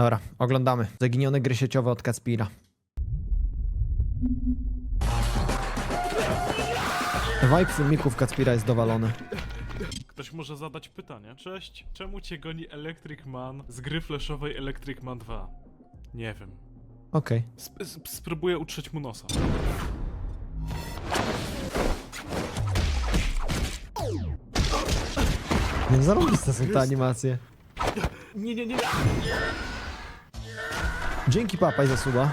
Dobra, oglądamy. Zaginione gry sieciowe od Kacpira. Vibe filmików Kacpira jest dowalony. Ktoś może zadać pytanie. Cześć, czemu cię goni Electric Man z gry flashowej Electric Man 2? Nie wiem. Okej. Sp sp spróbuję utrzeć mu nosa. Nie zarobiste są te animacje. Nie, nie, nie. Dzięki papaj za suba.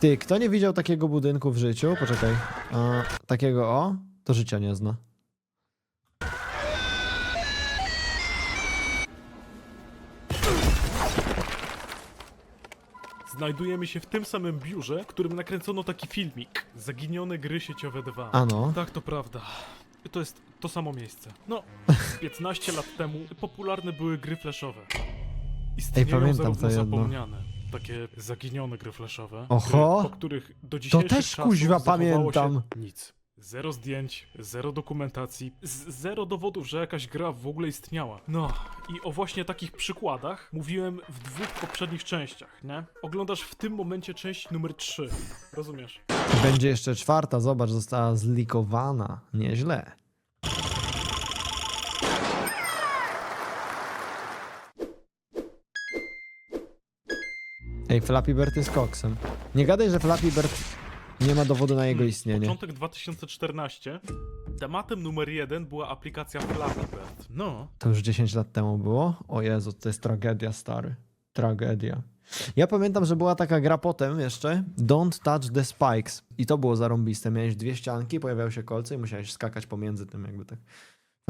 Ty, kto nie widział takiego budynku w życiu? Poczekaj. A, takiego o? To życia nie zna. Znajdujemy się w tym samym biurze, w którym nakręcono taki filmik. Zaginione gry sieciowe 2. Ano. Tak, to prawda. To jest to samo miejsce. No, 15 lat temu popularne były gry flashowe. Istnieją pamiętam zarówno to jedno. zapomniane, takie zaginione gry flashowe, Oho. Gry, po których do dzisiejszych też, czasów kuźwa, zachowało pamiętam. Się nic. Zero zdjęć, zero dokumentacji, z- zero dowodów, że jakaś gra w ogóle istniała. No, i o właśnie takich przykładach mówiłem w dwóch poprzednich częściach, nie? Oglądasz w tym momencie część numer 3. Rozumiesz? Będzie jeszcze czwarta, zobacz, została zlikowana. Nieźle. Ej, Flappy Bird jest koksem. Nie gadaj, że Flappy Bird nie ma dowodu na jego istnienie. Początek 2014. Tematem numer jeden była aplikacja Flappy Bird. No, To już 10 lat temu było? O Jezu, to jest tragedia, stary. Tragedia. Ja pamiętam, że była taka gra potem jeszcze, Don't Touch the Spikes. I to było zarąbiste. Miałeś dwie ścianki, pojawiały się kolce i musiałeś skakać pomiędzy tym jakby tak.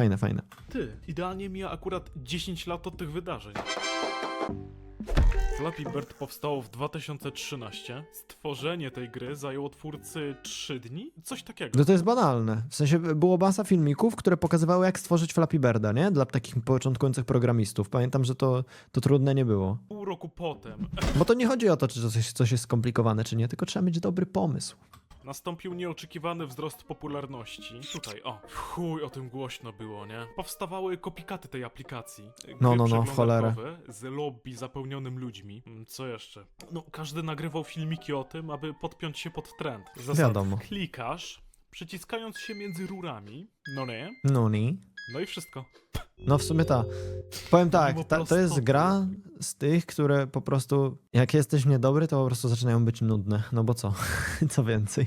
Fajne, fajne. ty, idealnie mija akurat 10 lat od tych wydarzeń. Flappy Bird powstało w 2013. Stworzenie tej gry zajęło twórcy 3 dni? Coś takiego. No to jest banalne. W sensie było masa filmików, które pokazywały jak stworzyć Flappy Birda, nie? Dla takich początkujących programistów. Pamiętam, że to, to trudne nie było. Pół roku potem Bo to nie chodzi o to, czy coś, coś jest skomplikowane, czy nie, tylko trzeba mieć dobry pomysł. Nastąpił nieoczekiwany wzrost popularności. Tutaj, o, chuj o tym głośno było, nie? Powstawały kopikaty tej aplikacji. Gry No, no, no, przeglądarkowe Z lobby zapełnionym ludźmi. Mm, Co jeszcze? No, każdy nagrywał filmiki o tym, aby podpiąć się pod trend. Zasad Wiadomo. Klikasz, przyciskając się między rurami, no nie? No nie. No i wszystko. No w sumie ta. Powiem tak, ta, to jest gra z tych, które po prostu jak jesteś niedobry, to po prostu zaczynają być nudne. No bo co? co więcej?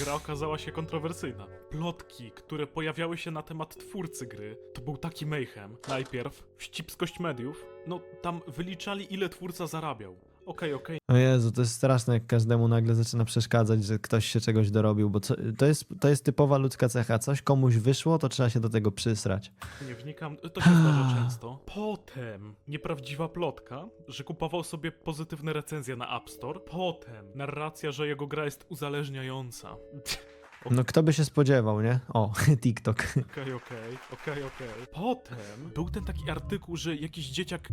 Gra okazała się kontrowersyjna. Plotki, które pojawiały się na temat twórcy gry, to był taki mayhem. Najpierw wścibskość mediów, no tam wyliczali ile twórca zarabiał. Okej, okej, O Jezu, to jest straszne, jak każdemu nagle zaczyna przeszkadzać, że ktoś się czegoś dorobił, bo co, to, jest, to jest typowa ludzka cecha. Coś komuś wyszło, to trzeba się do tego przysrać. nie wnikam, to się zdarza często. Potem nieprawdziwa plotka, że kupował sobie pozytywne recenzje na App Store. Potem narracja, że jego gra jest uzależniająca. No kto by się spodziewał, nie? O, TikTok. Okej, okej, okej, okej. Potem był ten taki artykuł, że jakiś dzieciak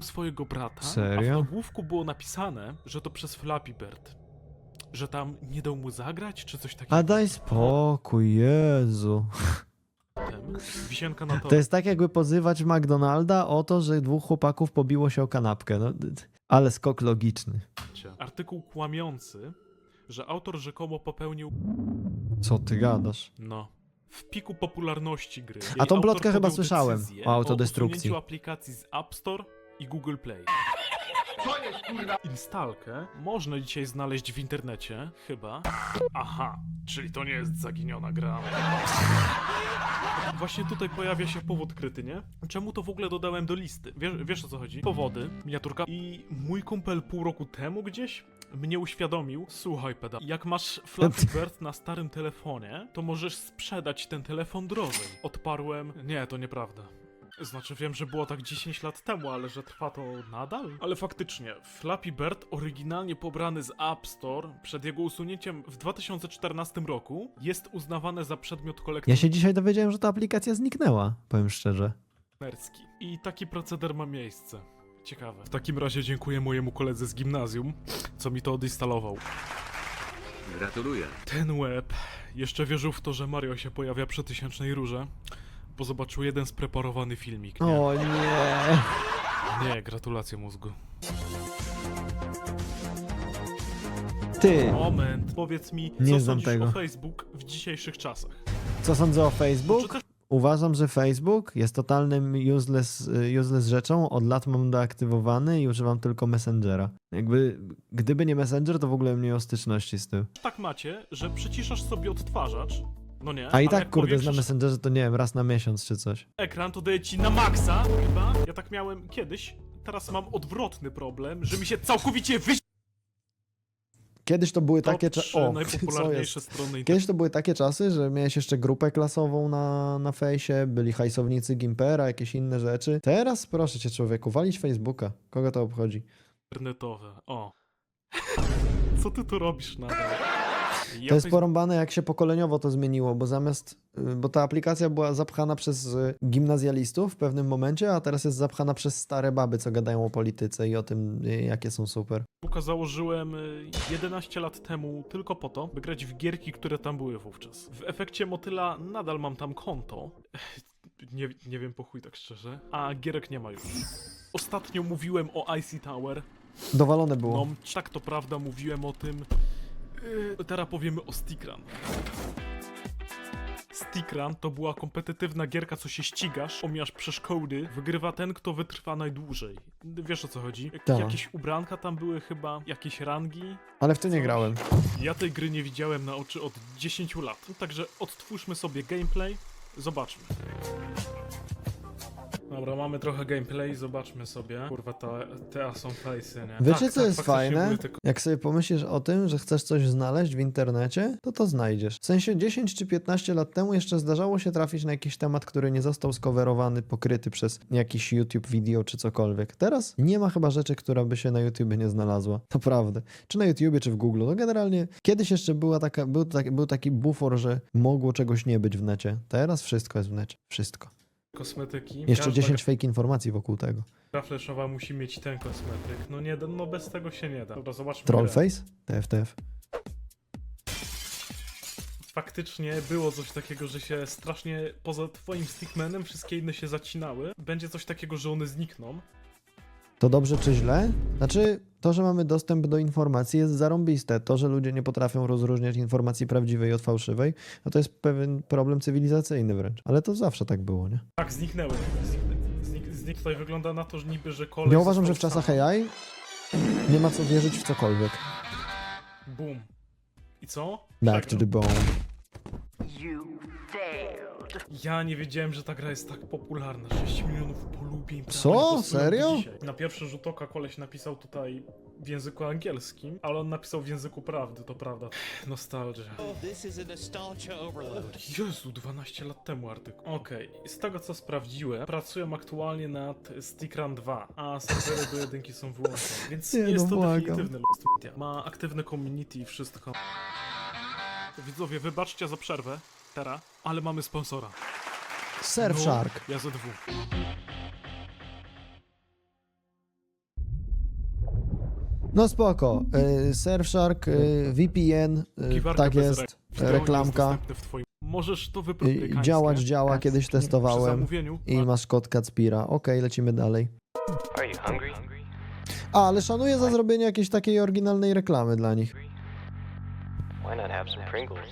swojego brata, Serio? a w nagłówku było napisane, że to przez Flappy Bird. Że tam nie dał mu zagrać, czy coś takiego. A daj spokój, Jezu. Potem wisienka na to. To jest tak, jakby pozywać McDonalda o to, że dwóch chłopaków pobiło się o kanapkę. No, ale skok logiczny. Artykuł kłamiący, że autor rzekomo popełnił, Co ty gadasz? no, w piku popularności gry. A tą plotkę chyba słyszałem o autodestrukcji. usunięciu aplikacji z App Store i Google Play. Instalkę można dzisiaj znaleźć w internecie, chyba. Aha, czyli to nie jest zaginiona gra. Właśnie tutaj pojawia się powód kryty, nie? Czemu to w ogóle dodałem do listy? Wiesz, wiesz o co chodzi? Powody, miniaturka. I mój kumpel pół roku temu gdzieś mnie uświadomił, słuchaj peda, jak masz Flappy Bird na starym telefonie, to możesz sprzedać ten telefon drożej. Odparłem, nie, to nieprawda. Znaczy wiem, że było tak 10 lat temu, ale że trwa to nadal? Ale faktycznie, Flappy Bird oryginalnie pobrany z App Store przed jego usunięciem w 2014 roku jest uznawane za przedmiot Ja się dzisiaj dowiedziałem, że ta aplikacja zniknęła, powiem szczerze. I taki proceder ma miejsce. Ciekawe. W takim razie dziękuję mojemu koledze z gimnazjum, co mi to odinstalował. Gratuluję. Ten łeb jeszcze wierzył w to, że Mario się pojawia przy tysięcznej rurze. bo zobaczył jeden spreparowany filmik. Nie, O nie. nie gratulacje mózgu. Ty, Moment, powiedz mi, Nie co znam sądzisz tego. o Facebook w dzisiejszych czasach? co sądzę o Facebook? Czy też Uważam, że Facebook jest totalnym useless, useless rzeczą. Od lat mam deaktywowany i używam tylko Messengera. Jakby, gdyby nie Messenger, to w ogóle bym nie miał styczności z tym. tak macie, że przyciszasz sobie odtwarzacz, no nie, A i tak, kurde, na Messengerze to nie wiem, raz na miesiąc czy coś. ekran, to daje ci na maksa, chyba. Ja tak miałem kiedyś, teraz mam odwrotny problem, że mi się całkowicie wyś... Kiedyś to były Top takie czasy. Najpopularniejsze strony internetowe. Kiedyś to były takie czasy, że miałeś jeszcze grupę klasową na, na fejsie, byli hajsownicy Gimpera, jakieś inne rzeczy. Teraz, proszę cię człowieku, walić Facebooka. Kogo to obchodzi? internetowe. O. Co ty tu robisz nadal? To jest porąbane, jak się pokoleniowo to zmieniło, bo zamiast, y, bo ta aplikacja była zapchana przez y, gimnazjalistów w pewnym momencie, a teraz jest zapchana przez stare baby, co gadają o polityce i o tym, y, jakie są super. Facebooka założyłem y, 11 lat temu tylko po to, by grać w gierki, które tam były wówczas. W efekcie motyla nadal mam tam konto. Nie, nie wiem po chuj tak szczerze. A gierek nie ma już. Ostatnio mówiłem o Icy Tower. Dowalone było. No, tak to prawda, mówiłem o tym. Yy, teraz powiemy o Stickran. Stickran to była kompetytywna gierka, co się ścigasz, omijasz przeszkody, wygrywa ten, kto wytrwa najdłużej. Wiesz o co chodzi? Jak, Tak. Jakieś ubranka tam były chyba, jakieś rangi. Ale w to nie grałem. Ja tej gry nie widziałem na oczy od 10 lat. Także odtwórzmy sobie gameplay, zobaczmy. Dobra, mamy trochę gameplay, zobaczmy sobie. Kurwa, te, te są face'y, nie? Wiecie, Tak, co tak, jest fajne? te Jak sobie pomyślisz o tym, że chcesz coś znaleźć w internecie, to to znajdziesz. W sensie 10 czy 15 lat temu jeszcze zdarzało się trafić na jakiś temat, który nie został skowerowany, pokryty przez jakiś YouTube video czy cokolwiek. Teraz nie ma chyba rzeczy, która by się na YouTube nie znalazła. To prawda. Czy na YouTubie, czy w Google. No generalnie kiedyś jeszcze była taka, był, taki, był taki bufor, że mogło czegoś nie być w necie. Teraz wszystko jest w necie. Wszystko. Kosmetyki. Jeszcze Każda 10 fake informacji wokół tego. gra flashowa musi mieć ten kosmetyk. No nie, no bez tego się nie da. Dobra, zobaczmy. grę. Trollface? TFTF. Faktycznie było coś takiego, że się strasznie poza twoim stickmanem wszystkie inne się zacinały. Będzie coś takiego, że one znikną. To dobrze czy źle? Znaczy, to, że mamy dostęp do informacji jest zarąbiste. To, że ludzie nie potrafią rozróżniać informacji prawdziwej od fałszywej, no to jest pewien problem cywilizacyjny wręcz. Ale to zawsze tak było, nie? Tak, zniknęły. Zniknę, znik, znik tutaj wygląda na to, że niby, że kolej Ja uważam, że w czasach sam. AI nie ma co wierzyć w cokolwiek. Boom. I co? Back to Przegrał. the bone. You failed. Ja nie wiedziałem, że ta gra jest tak popularna. 6 milionów prawie Co? Serio? dzisiaj. Na pierwszy rzut oka koleś napisał tutaj w języku angielskim, ale on napisał w języku prawdy, to prawda. Nostalgia. Oh. Jezu, 12 lat temu artykuł. Okej, z tego co sprawdziłem, pracuję aktualnie nad Stickran 2, a serwery do jedynki są wyłączone, więc Nie, nie jest no to błagam. definitywny Lost Media. Ma aktywne community i wszystko. Widzowie, wybaczcie za przerwę, teraz, ale mamy sponsora. Surfshark. No, ja ze dwóch. No spoko. Y, Surfshark, y, VPN, y, Kiwarka tak bez jest. rek- wideo jest Reklamka. dostępne w twoim... Możesz to Y, wypróbować. Działać działa, kiedyś Przy testowałem. zamówieniu. I masz kod Kacpira. Okej, lecimy dalej. Are you hungry? A, ale szanuję za zrobienie jakiejś takiej oryginalnej reklamy dla nich. Why not have some Pringles?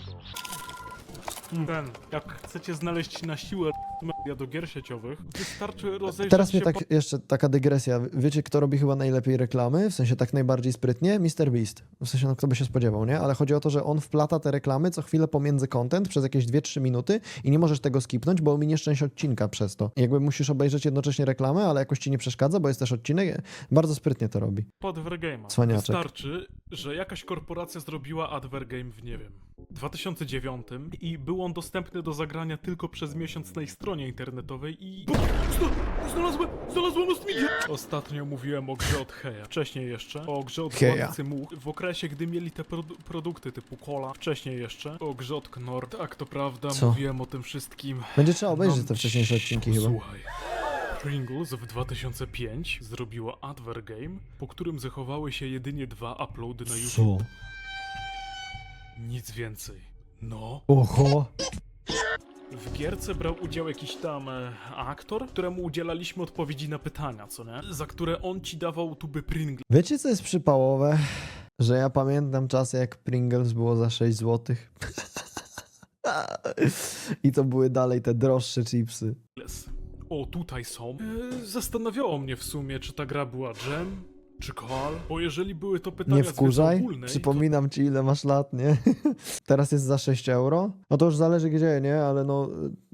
Ten, jak chcecie znaleźć na siłę media do gier sieciowych, wystarczy rozejrzeć Teraz mnie się tak, po... jeszcze taka dygresja. Wiecie, kto robi chyba najlepiej reklamy? W sensie tak najbardziej sprytnie? Mr. Beast. W sensie, no kto by się spodziewał, nie? Ale chodzi o to, że on wplata te reklamy co chwilę pomiędzy content przez jakieś 2-3 minuty i nie możesz tego skipnąć, bo ominiesz część odcinka przez to. I Jakby musisz obejrzeć jednocześnie reklamę, ale jakoś ci nie przeszkadza, bo jest też odcinek. Bardzo sprytnie to robi. pod. Cwaniaczek. Wystarczy, że jakaś korporacja zrobiła Advergame w, nie wiem, 2009 i był on dostępny do zagrania tylko przez miesiąc na ich stronie internetowej i... Zna- Znalazłem, znalazłem Lost Media! Ostatnio mówiłem o grze od Heja. Wcześniej jeszcze o grze od Heja. Władcy Much. W okresie, gdy mieli te produ- produkty typu Cola. Wcześniej jeszcze o grze od Knord. Tak to prawda, Co? mówiłem o tym wszystkim. Będzie trzeba obejrzeć Mam te wcześniejsze odcinki chyba. Słuchaj. Pringles w 2005 zrobiło Advergame, po którym zachowały się jedynie dwa uploady na YouTube. Nic więcej. No, Oho! W gierce brał udział jakiś tam e, aktor, któremu udzielaliśmy odpowiedzi na pytania, co nie? Za które on ci dawał tuby Pringle. Wiecie, co jest przypałowe? Że ja pamiętam czasy, jak Pringles było za 6 zł. I to były dalej te droższe chipsy. O, tutaj są. E, zastanawiało mnie w sumie, czy ta gra była dżem, czy koal, bo jeżeli były to pytania Nie z wkurzaj. ogólnej, Przypominam ci, ile masz lat, nie? Teraz jest za 6 euro. No to już zależy gdzie, nie? Ale no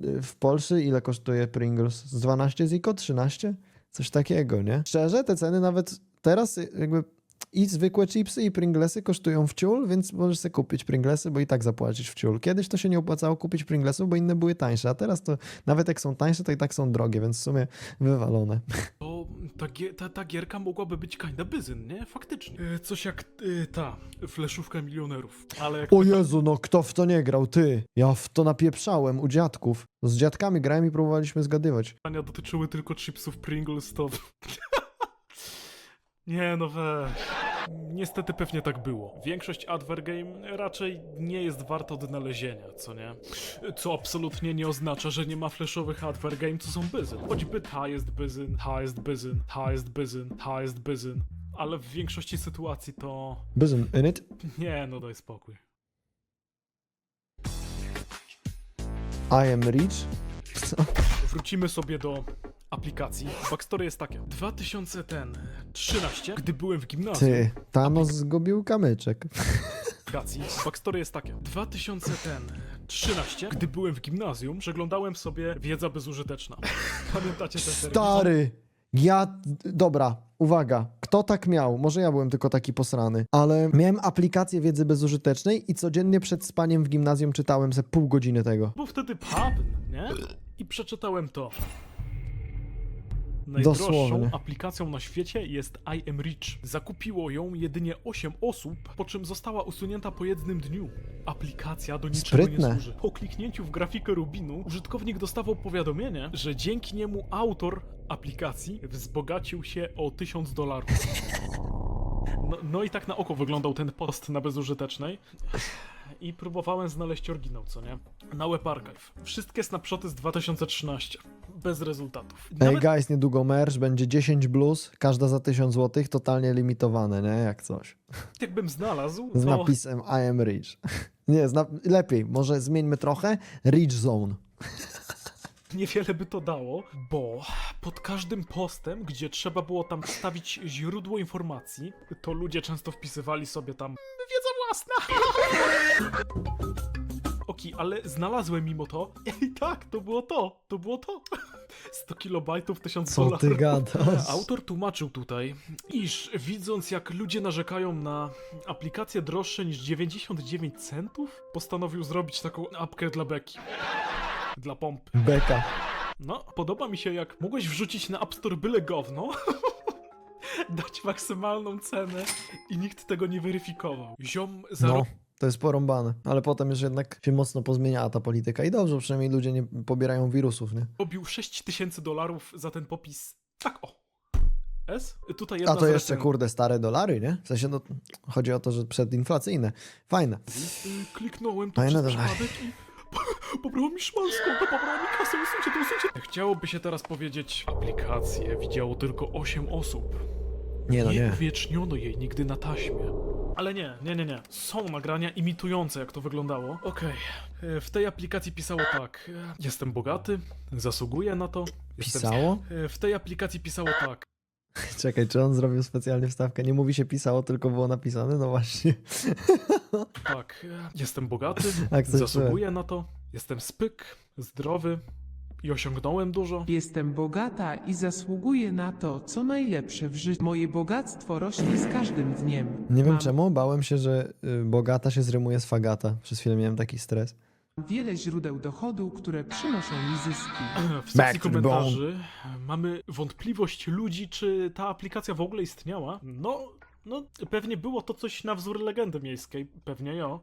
y, w Polsce ile kosztuje Pringles? Z 12 ziko? 13? Coś takiego, nie? Szczerze, te ceny nawet teraz y, jakby i zwykłe chipsy i Pringlesy kosztują w ciul, więc możesz sobie kupić Pringlesy, bo i tak zapłacisz w ciul. Kiedyś to się nie opłacało kupić Pringlesów, bo inne były tańsze, a teraz to nawet jak są tańsze, to i tak są drogie, więc w sumie wywalone. to ta, ta, ta gierka mogłaby być kinda byzyn, nie? Faktycznie. E, coś jak e, ta, fleszówka milionerów. Ale jak O Jezu, no kto w to nie grał? Ty! Ja w to napieprzałem u dziadków. Z dziadkami grałem i próbowaliśmy zgadywać. pytania dotyczyły tylko chipsów Pringles, to... Nie no we. Niestety pewnie tak było. Większość Advergame raczej nie jest warta odnalezienia, co nie? Co absolutnie nie oznacza, że nie ma flashowych Advergame, co są byzyn. Choćby ta jest byzyn, ta jest byzyn, ta jest byzyn, ta jest byzyn. Ale w większości sytuacji to... Byzyn in it. Nie, no daj spokój. I am rich. Co? Wrócimy sobie do aplikacji. Backstory jest takie. 2013, gdy byłem w gimnazjum, Ty, Thanos zgubił kamyczek. aplikacji. Backstory jest takie. 2013, gdy byłem w gimnazjum, przeglądałem sobie Wiedza bezużyteczna. Pamiętacie ten serwis? Stary! Ja, dobra, uwaga, kto tak miał? Może ja byłem tylko taki posrany, ale miałem aplikację wiedzy bezużytecznej i codziennie przed spaniem w gimnazjum czytałem ze pół godziny tego. Był wtedy pub, nie? I przeczytałem to. Najdroższą Dosłownie. aplikacją na świecie jest I Am Rich. Zakupiło ją jedynie 8 osób, po czym została usunięta po jednym dniu. Aplikacja do niczego Sprytne. nie służy. Po kliknięciu w grafikę Rubinu, użytkownik dostawał powiadomienie, że dzięki niemu autor aplikacji wzbogacił się o 1000 dolarów. No, no i tak na oko wyglądał ten post na bezużytecznej. I próbowałem znaleźć oryginał, co nie? Na Web Archive. Wszystkie snapshoty z 2013. Bez rezultatów. Ej, Nawet guys, niedługo merch, będzie 10 blues, każda za 1000 zł, totalnie limitowane, nie? Jak coś. jakbym znalazł, Z to napisem I am rich. Nie, z nap- lepiej, może zmieńmy trochę. Rich zone. niewiele by to dało, bo pod każdym postem, gdzie trzeba było tam wstawić źródło informacji, to ludzie często wpisywali sobie tam wiedza własna. Okej, ale znalazłem mimo to. I tak, to było to, to było to. 100 kilobajtów, 1000 Co dolarów. ty gadasz? Autor tłumaczył tutaj, iż widząc jak ludzie narzekają na aplikacje droższe niż 99 centów, postanowił zrobić taką apkę dla beki. Dla pompy. Beka. No, podoba mi się jak mogłeś wrzucić na App Store byle gówno, dać maksymalną cenę i nikt tego nie weryfikował. Ziom No, zarobił to jest porąbane. Ale potem już jednak się mocno pozmieniała ta polityka. I dobrze, przynajmniej ludzie nie pobierają wirusów, nie? 6 tysięcy dolarów za ten popis. Tak o. S? Tutaj jedna A to jeszcze, recenzji. kurde, stare dolary, nie? W sensie, no, chodzi o to, że przedinflacyjne. Fajne. Y, Kliknąłem to Fajne przez dolary. i pobrał mi szmalską, to pobrał mi kasę, usuńcie to, usuńcie. Chciałoby się teraz powiedzieć, aplikację widziało tylko 8 osób. Nie, no nie nie. uwieczniono jej nigdy na taśmie. Ale nie, nie, nie, nie. Są nagrania imitujące, jak to wyglądało. Okej. E, W tej aplikacji pisało tak. e, Jestem bogaty, zasługuję na to. Jestem... Pisało? E, W tej aplikacji pisało tak. Czekaj, czy on zrobił specjalnie wstawkę? Nie mówi się pisało, tylko było napisane? No właśnie. Tak. e, Jestem bogaty, Tak, coś zasługuję na to. Jestem spyk, zdrowy i osiągnąłem dużo. Jestem bogata i zasługuję na to, co najlepsze w życiu. Moje bogactwo rośnie z każdym dniem. Nie wiem Mam czemu, bałem się, że y, bogata się zrymuje z fagata. Przez chwilę miałem taki stres. wiele źródeł dochodu, które przynoszą mi zyski. W Back sekcji the komentarzy mamy wątpliwość ludzi, czy ta aplikacja w ogóle istniała. No, no, pewnie było to coś na wzór legendy miejskiej, pewnie jo.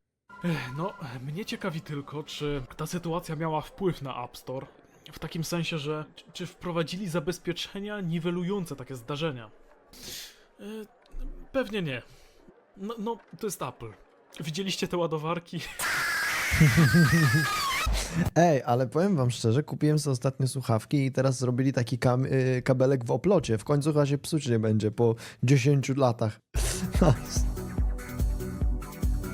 No, mnie ciekawi tylko, czy ta sytuacja miała wpływ na App Store. W takim sensie, że czy- wprowadzili zabezpieczenia niwelujące takie zdarzenia. E, Pewnie nie. No, no, to jest Apple. Widzieliście te ładowarki? Ej, ale powiem wam szczerze, kupiłem sobie ostatnio słuchawki i teraz zrobili taki kam- y, kabelek w oplocie. W końcu chyba się psuć nie będzie po 10 latach.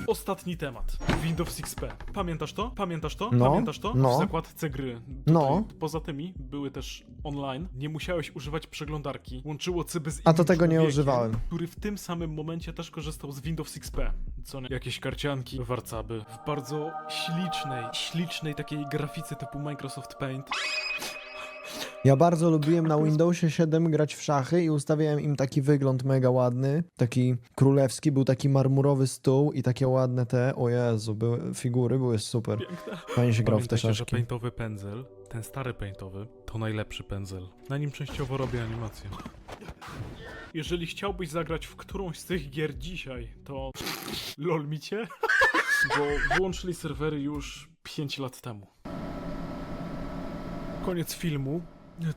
Ostatni temat. Windows XP. Pamiętasz to? Pamiętasz to? No, Pamiętasz to? no. W zakładce gry. Tutaj, No. Poza tymi były też online. Nie musiałeś używać przeglądarki. Łączyło cyby z A to innym tego nie człowiekiem, używałem. Który w tym samym momencie też korzystał z Windows XP. Co nie? Jakieś karcianki, warcaby. W bardzo ślicznej, ślicznej takiej grafice typu Microsoft Paint. Ja bardzo lubiłem na Windowsie 7 grać w szachy i ustawiałem im taki wygląd mega ładny, taki królewski, był taki marmurowy stół i takie ładne te, o Jezu, były, figury były super. Piękne. Fajnie się grał w te Pamiętajcie, że szaszki. paintowy pędzel, ten stary paintowy, to najlepszy pędzel. Na nim częściowo robię animację. Jeżeli chciałbyś zagrać w którąś z tych gier dzisiaj, to lol micie, bo wyłączyli serwery już 5 lat temu. Koniec filmu.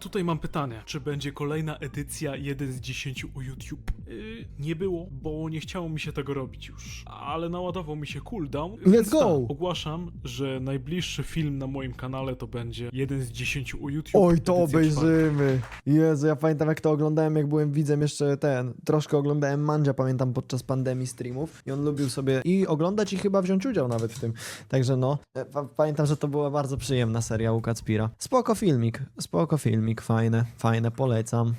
Tutaj mam pytanie, czy będzie kolejna edycja 1 z 10 u YouTube? Yy, nie było, bo nie chciało mi się tego robić już. Ale naładował mi się cooldown. więc go! tak, ogłaszam, że najbliższy film na moim kanale to będzie 1 z 10 u YouTube. Oj, to obejrzymy. Jezu, ja pamiętam jak to oglądałem, jak byłem widzem jeszcze ten. Troszkę oglądałem Mandzia, pamiętam, podczas pandemii streamów i on lubił sobie i oglądać i chyba wziąć udział nawet w tym. Także no, e, pa pamiętam, że to była bardzo przyjemna seria u Kacpira. Spoko filmik, spoko filmik, fajne, fajne, polecam.